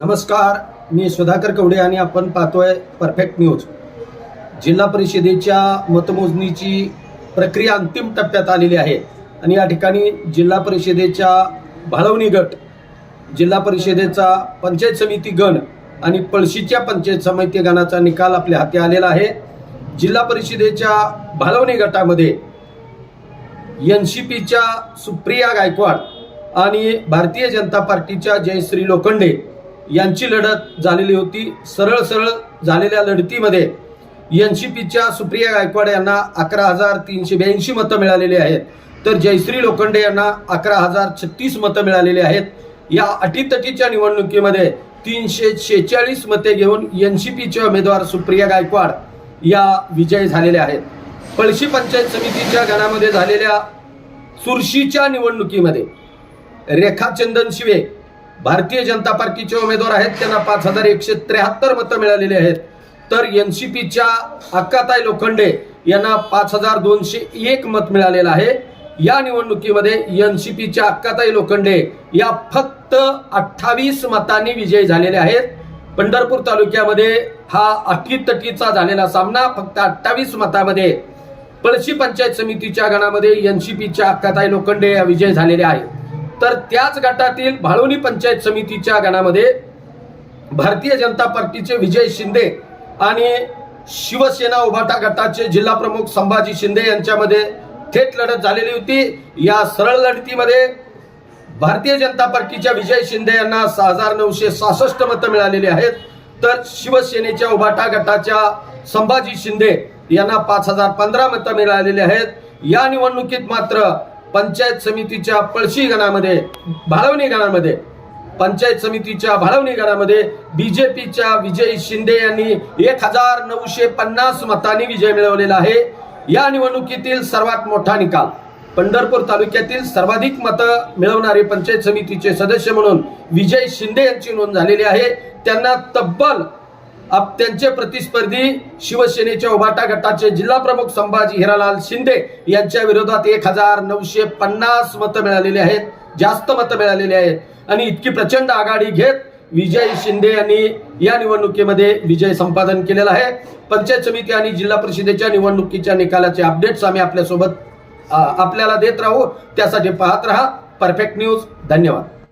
नमस्कार मी सुधाकर कवडे आणि आपण पाहतोय परफेक्ट न्यूज जिल्हा परिषदेच्या मतमोजणीची प्रक्रिया अंतिम टप्प्यात आलेली आहे आणि या ठिकाणी जिल्हा परिषदेच्या भाळवणी गट जिल्हा परिषदेचा पंचायत समिती गण आणि पळशीच्या पंचायत समिती गणाचा निकाल आपल्या हाती आलेला आहे. जिल्हा परिषदेच्या भालवणी गटामध्ये एन सी पीच्या सुप्रिया गायकवाड आणि भारतीय जनता पार्टीच्या जयश्री लोखंडे यांची लढत झालेली होती. सरळ सरळ झालेल्या लढतीमध्ये एन सी पीच्या सुप्रिया गायकवाड यांना अकरा हजार तीनशे ब्याऐंशी मतं मिळालेली आहेत. तर जयश्री लोखंडे यांना अकरा हजार छत्तीस मतं मिळालेली आहेत. या अटीतटीच्या निवडणुकीमध्ये तीनशे शेहेचाळीस मते घेऊन एन सी पीचे उमेदवार सुप्रिया गायकवाड या विजयी झालेल्या आहेत. पळशी पंचायत समितीच्या गणामध्ये झालेल्या चुरशीच्या निवडणुकीमध्ये रेखा चंदन शिवे भारतीय जनता पार्टीचे उमेदवार आहेत त्यांना पाच हजार एकशे त्र्याहत्तर मतं मिळालेली आहेत. तर एन सी पीच्या अक्काताई लोखंडे यांना पाच हजार दोनशे एक मत मिळालेलं आहे. या निवडणुकीमध्ये एन सी पीच्या अक्काताई लोखंडे या फक्त अठ्ठावीस मतांनी विजयी झालेले आहेत. पंढरपूर तालुक्यामध्ये हा अटीतटीचा झालेला सामना फक्त अठ्ठावीस मतामध्ये पळशी पंचायत समितीच्या गणामध्ये एनसीपीच्या अक्काताई लोखंडे या विजय झालेले आहेत. तर त्याच गटातील भाळुनी पंचायत समितीच्या गणामध्ये भारतीय जनता पार्टीचे विजय शिंदे आणि शिवसेना उभाटा गटाचे जिल्हा प्रमुख संभाजी शिंदे यांच्यामध्ये थेट लढत झालेली होती. या सरळ लढतीमध्ये भारतीय जनता पार्टीच्या विजय शिंदे यांना सहा हजार नऊशे सहासष्ट मतं मिळालेली आहेत. तर शिवसेनेच्या उभाटा गटाच्या संभाजी शिंदे यांना पाच हजार पंधरा मतं मिळालेली आहेत. या निवडणुकीत मात्र पंचायत समितीच्या पळशी गणामध्ये भाळवणी गणामध्ये पंचायत समितीच्या भाळवणी गणामध्ये बीजेपीच्या विजय शिंदे यांनी एक हजार नऊशे पन्नास मतांनी विजय मिळवलेला आहे. या निवडणुकीतील सर्वात मोठा निकाल. पंढरपूर तालुक्यातील सर्वाधिक मतं मिळवणारे पंचायत समितीचे सदस्य म्हणून विजय शिंदे यांची नोंद झालेली आहे. त्यांना तब्बल आप त्यांचे प्रतिस्पर्धी शिवसेनेच्या उभाटा गटाचे जिल्हा प्रमुख संभाजी हिरालाल शिंदे यांच्या विरोधात एक हजार नऊशे पन्नास मतं मिळालेली आहेत. जास्त मतं मिळालेली आहेत. आणि इतकी प्रचंड आघाडी घेत विजय शिंदे यांनी या निवडणुकीमध्ये विजय संपादन केलेला आहे. पंचायत समिती आणि जिल्हा परिषदेच्या निवडणुकीच्या निकालाचे अपडेट्स आम्ही आपल्यासोबत आपल्याला देत राहू. त्यासाठी पाहत राहा. परफेक्ट न्यूज धन्यवाद.